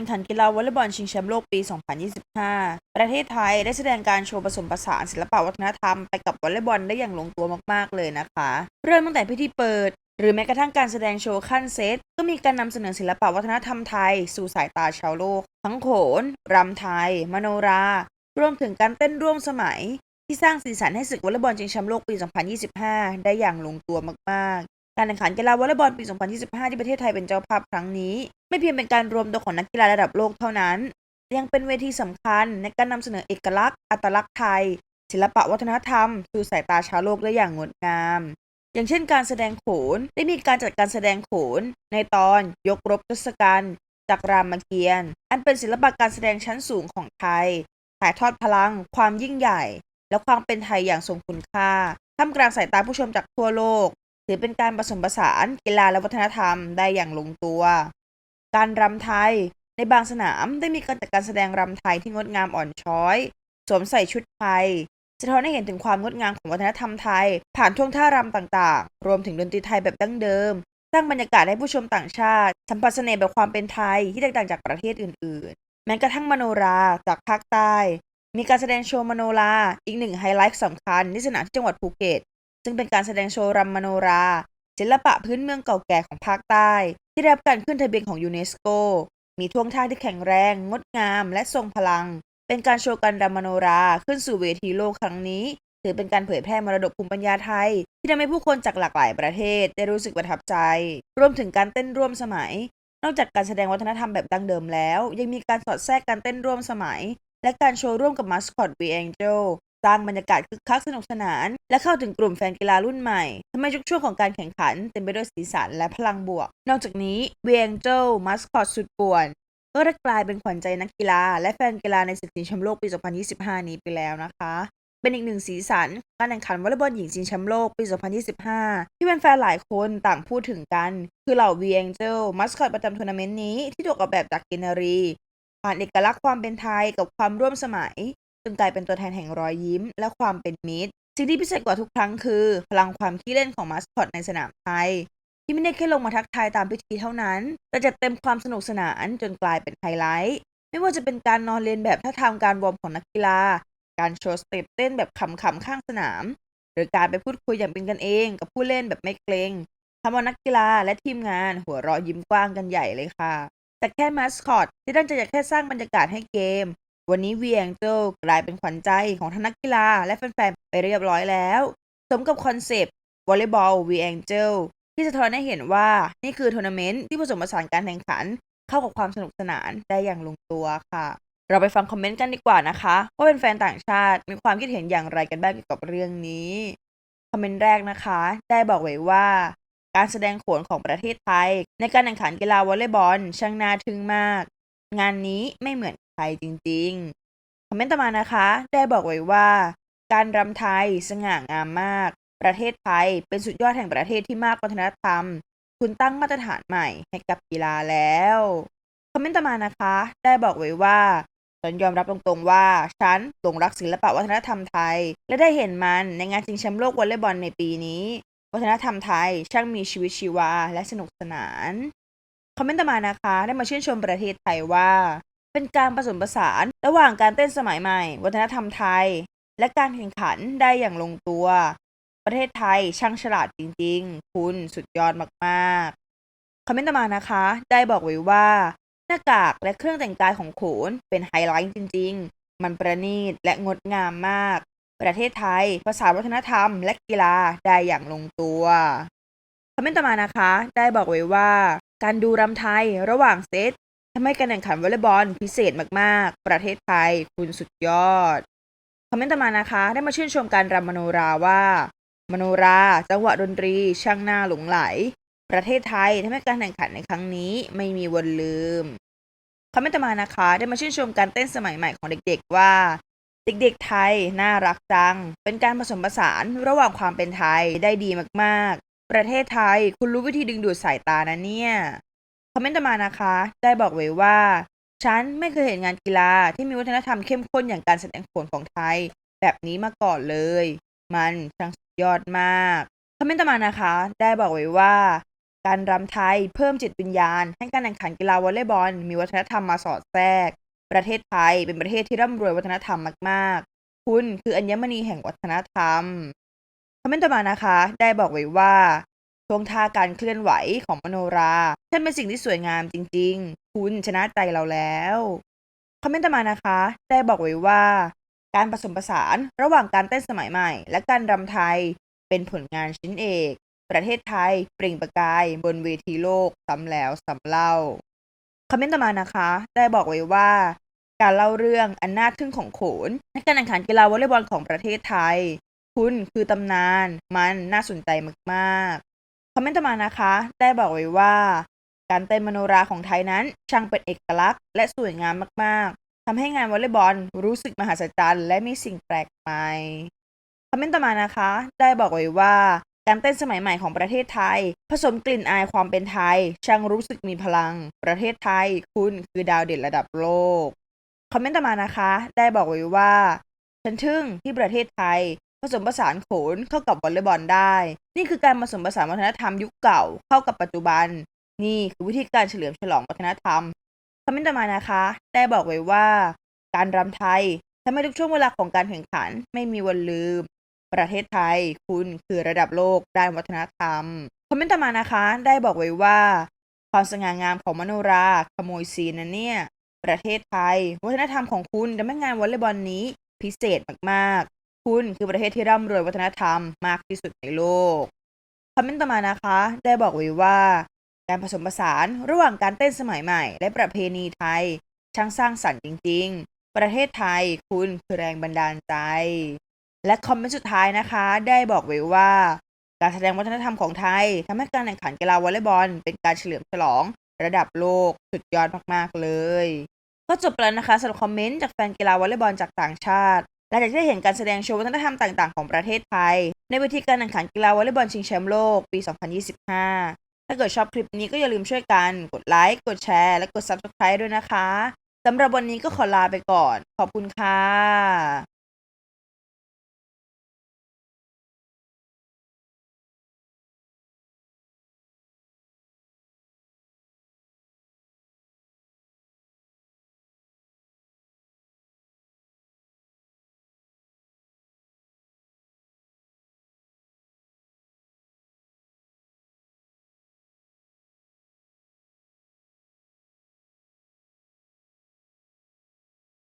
แข่งขันกีฬาวอลเลย์บอลชิงแชมป์โลกปี 2025 ประเทศไทยได้แสดงการโชว์ผสมผสานศิลปวัฒนธรรมไปกับวอลเลย์บอลได้อย่างลงตัวมากๆเลยนะคะ เริ่มตั้งแต่พิธีเปิด หรือแม้กระทั่งการแสดงโชว์ขั้นเซต ก็มีการนำเสนอศิลปวัฒนธรรมไทย สู่สายตาชาวโลก ทั้งโขนรำไทย มโนรา รวมถึงการเต้นร่วมสมัยที่สร้างสีสันให้ศึกวอลเลย์บอลชิงแชมป์โลกปี 2025 ได้อย่างลงตัวมากๆ การแข่งขันกีฬาวอลเลย์บอลปี 2025 ที่ประเทศไทยเป็นเจ้าภาพครั้งนี้ ไม่เพียงเป็นการรวมตัวของนักกีฬาระดับโลกเท่านั้น ยังเป็นเวทีสำคัญในการนำเสนอเอกลักษณ์ อัตลักษณ์ไทย ศิลปะวัฒนธรรม สู่สายตาชาวโลกได้อย่างงดงาม อย่างเช่น การแสดงโขน ได้มีการจัดการแสดงโขน ในตอนยกรบทศกัณฐ์จากรามเกียรติ์ อันเป็นศิลปะการแสดงชั้นสูงของไทย ถ่ายทอดพลัง ความยิ่งใหญ่ และความเป็นไทยอย่างทรงคุณค่าท่ามกลางสายตาผู้ชมจากทั่วโลก ถือเป็นการผสมผสานกีฬาและวัฒนธรรมได้อย่างลงตัว การรำไทย ในบางสนามได้มีการจัดการแสดงรำไทยที่งดงามอ่อนช้อย สวมใส่ชุดไทยสะท้อนให้เห็นถึงความงดงามของวัฒนธรรมไทย ผ่านท่วงท่ารำต่างๆ รวมถึงดนตรีไทยแบบดั้งเดิม สร้างบรรยากาศให้ผู้ชมต่างชาติ สัมผัสเสน่ห์แบบความเป็นไทยที่แตกต่างจากประเทศอื่นๆ แม้กระทั่งมโนราจากภาคใต้ มีการแสดงโชว์มโนราอีกหนึ่งไฮไลท์สำคัญที่สนามที่จังหวัดภูเก็ต ซึ่งเป็นการแสดงโชว์รำมโนรา ศิลปะพื้นเมืองเก่าแก่ของภาคใต้ ที่ได้รับการขึ้นทะเบียนของยูเนสโก มีท่วงท่าที่แข็งแรง งดงาม และทรงพลัง เป็นการโชว์การรำมโนราขึ้นสู่เวทีโลกครั้งนี้ ถือเป็นการเผยแพร่มรดกภูมิปัญญาไทย ที่ทำให้ผู้คนจากหลากหลายประเทศได้รู้สึกประทับใจ รวมถึงการเต้นร่วมสมัย นอกจากการแสดงวัฒนธรรมแบบดั้งเดิมแล้ว ยังมีการสอดแทรกการเต้นร่วมสมัย และการโชว์ร่วมกับมาสคอต V Angel สร้างบรรยากาศคึกคักสนุกสนาน และเข้าถึงกลุ่มแฟนกีฬารุ่นใหม่ทำให้ทุกช่วงของการแข่งขันเต็มไปด้วยสีสันและพลังบวก นอกจากนี้ V Angel มาสคอตสุดป่วนก็ได้กลายเป็นขวัญใจนักกีฬา และแฟนกีฬาในศึกชิงแชมป์โลกปี 2025 นี้ไปแล้วนะคะ เป็นอีกหนึ่งสีสันการแข่งขันวอลเลย์บอลหญิงชิงแชมป์โลกปี 2025 ที่แฟนๆหลายคนต่างพูดถึงกัน คือเหล่า V Angel มัสคอตประจำทัวร์นาเมนต์นี้ที่ถูกออกแบบจากกินนารีผ่านเอกลักษณ์ความเป็นไทยกับความร่วมสมัย จนกลายเป็นตัวแทนแห่งรอยยิ้ม และความเป็นมิตร สิ่งที่พิเศษกว่าทุกครั้งคือ พลังความขี้เล่นของมาสคอตในสนามไทย ที่ไม่ได้แค่ลงมาทักทายตามพิธีเท่านั้น แต่จัดเต็มความสนุกสนานจนกลายเป็นไฮไลท์ ไม่ว่าจะเป็นการนอนเรียนแบบท่าทางการวอร์มของนักกีฬา การโชว์สเต็ปเต้นแบบขำๆข้างสนาม หรือการไปพูดคุยอย่างเป็นกันเองกับผู้เล่นแบบไม่เกรงทำเอานักกีฬาและทีมงานหัวเราะยิ้มกว้างกันใหญ่เลยค่ะ แต่แค่มาสคอตที่ตั้งใจจะแค่สร้างบรรยากาศให้เกม วันนี้เวียงเจกลายเป็นขวัญใจของทั้งนักกีฬาและแฟนๆไปเรียบร้อยแล้ว สมกับคอนเซปต์วอลเลย์บอลวีแองเจลที่สะท้อนให้เห็นว่านี่คือทัวร์นาเมนต์ที่ผสมผสานการแข่งขัน เข้ากับความสนุกสนานได้อย่างลงตัวค่ะ เราไปฟังคอมเมนต์กันดีกว่านะคะว่าเป็นแฟนต่างชาติมีความคิดเห็นอย่างไรกันบ้างเกี่ยวกับเรื่องนี้คอมเมนต์แรกนะคะ ได้บอกไว้ว่า การแสดงโขนของประเทศไทย ในการแข่งขันกีฬาวอลเลย์บอลช่างน่าทึ่งมาก งานนี้ไม่เหมือน ใครจริงๆ คอมเมนต์ต่อมานะคะ ได้บอกไว้ว่า การรำไทยสง่างามมาก ประเทศไทยเป็นสุดยอดแห่งประเทศที่มากวัฒนธรรม คุณตั้งมาตรฐานใหม่ให้กับกีฬาแล้ว คอมเมนต์ต่อมานะคะ ได้บอกไว้ว่าฉันยอมรับตรงๆว่าฉันหลงรักศิลปะวัฒนธรรมไทย และได้เห็นมันในงานชิงแชมป์โลกวอลเลย์บอลในปีนี้ วัฒนธรรมไทยช่างมีชีวิตชีวาและสนุกสนาน คอมเมนต์ต่อมานะคะ ได้มาชื่นชมประเทศไทยว่า เป็นการผสมผสานระหว่างการเต้นสมัยใหม่ วัฒนธรรมไทย และการแข่งขันได้อย่างลงตัว ประเทศไทยช่างฉลาดจริงๆ คุณสุดยอดมากๆ คอมเมนต์ต่อมานะคะ ได้บอกไว้ว่า หน้ากากและเครื่องแต่งกายของโขนเป็นไฮไลท์จริง ๆ มันประณีตและงดงามมาก ประเทศไทย ภาษานวัฒนธรรม และกีฬาได้อย่างลงตัวคอมเมนต์ต่อมานะคะ ได้บอกไว้ว่า การดูรำไทยระหว่างเซต ทำให้การแข่งขันวอลเลย์บอลพิเศษมากๆ ประเทศไทย คุณสุดยอด คอมเมนต์ต่อมานะคะ ได้มาชื่นชมการรำมโนราว่า มโนรา จังหวะดนตรี ช่างน่าหลงไหล ประเทศไทยทำให้การแข่งขันในครั้งนี้ไม่มีวันลืม คอมเมนต์ต่อมานะคะ ได้มาชื่นชมการเต้นสมัยใหม่ของเด็กๆว่า เด็กๆไทย น่ารักจัง เป็นการผสมผสานระหว่างความเป็นไทยได้ดีมากๆ ประเทศไทย คุณรู้วิธีดึงดูดสายตานะเนี่ย คอมเมนต์ต่อมานะคะ ได้บอกไว้ว่า ฉันไม่เคยเห็นงานกีฬาที่มีวัฒนธรรมเข้มข้นอย่างการแสดงโขนของไทย แบบนี้มาก่อนเลย มันช่างสุดยอดมากคอมเมนต์ต่อมานะคะ ได้บอกไว้ว่า การรำไทยเพิ่มจิตวิญญาณ ให้การแข่งขันกีฬาวอลเลย์บอล มีวัฒนธรรมมาสอดแทรก ประเทศไทยเป็นประเทศที่ร่ำรวยวัฒนธรรมมากๆ คุณคืออัญมณีแห่งวัฒนธรรมคอมเมนต์ต่อมานะคะ ได้บอกไว้ว่า ท่วงท่าการเคลื่อนไหวของมโนราช่างเป็นสิ่งที่สวยงามจริง ๆ คุณชนะใจเราแล้วคอมเมนต์ต่อมานะคะ ได้บอกไว้ว่า การผสมผสานระหว่างการเต้นสมัยใหม่ และการรำไทยเป็นผลงานชิ้นเอก ประเทศไทยเปล่งประกายบนเวทีโลกซ้ำแล้วซ้ำเล่าคอมเมนต์ต่อมานะคะ ได้บอกไว้ว่า การเล่าเรื่องอันน่าทึ่งของโขนในการแข่งขันกีฬาวอลเลย์บอลของประเทศไทย คุณคือตำนาน มันน่าสนใจมากๆ คอมเมนต์ต่อมานะคะ ได้บอกไว้ว่า การเต้นมโนราของไทยนั้น ช่างเป็นเอกลักษณ์และสวยงามมากๆทำให้งานวอลเลย์บอลรู้สึกมหัศจรรย์และมีสิ่งแปลกใหม่คอมเมนต์ต่อมานะคะ ได้บอกไว้ว่า การเต้นสมัยใหม่ของประเทศไทย ผสมกลิ่นอายความเป็นไทย ช่างรู้สึกมีพลัง ประเทศไทย คุณคือดาวเด่นระดับโลกคอมเมนต์ต่อมานะคะ ได้บอกไว้ว่าฉันทึ่งที่ประเทศไทย ผสมผสานโขนเข้ากับวอลเลย์บอลได้ นี่คือการผสมผสานวัฒนธรรมยุคเก่าเข้ากับปัจจุบัน นี่คือวิธีการเฉลิมฉลองวัฒนธรรมคอมเมนต์ต่อมานะคะ ได้บอกไว้ว่า การรำไทยทำให้ทุกช่วงเวลาของการแข่งขันไม่มีวันลืม ประเทศไทย คุณคือระดับโลกด้านวัฒนธรรมคอมเมนต์ต่อมานะคะ ได้บอกไว้ว่า ความสง่างามของมโนราขโมยซีนนะเนี่ยประเทศไทย วัฒนธรรมของคุณทำให้งานวอลเลย์บอลนี้พิเศษมาก คุณคือประเทศที่ร่ำรวยวัฒนธรรมมากที่สุดในโลกคอมเมนต์ต่อมานะคะ ได้บอกไว้ว่า การผสมผสานระหว่างการเต้นสมัยใหม่ และประเพณีไทย ช่างสร้างสรรค์จริง ๆ ประเทศไทยคุณคือแรงบันดาลใจ และคอมเมนต์สุดท้ายนะคะ ได้บอกไว้ว่า การแสดงวัฒนธรรมของไทยทำให้การแข่งขันกีฬาวอลเลย์บอล เป็นการเฉลิมฉลองระดับโลกสุดยอดมากๆเลย ก็จบแล้วนะคะสำหรับคอมเมนต์จากแฟนกีฬาวอลเลย์บอลจากต่างชาติ หลังจากที่ได้เห็นการแสดงโชว์วัฒนธรรมต่างๆของประเทศไทย ในเวทีการแข่งขันกีฬาวอลเลย์บอลชิงแชมป์โลกปี 2025 ถ้าเกิดชอบคลิปนี้ก็อย่าลืมช่วยกันกดไลค์กดแชร์และกด Subscribe ด้วยนะคะสำหรับวันนี้ก็ขอลาไปก่อน ขอบคุณค่ะ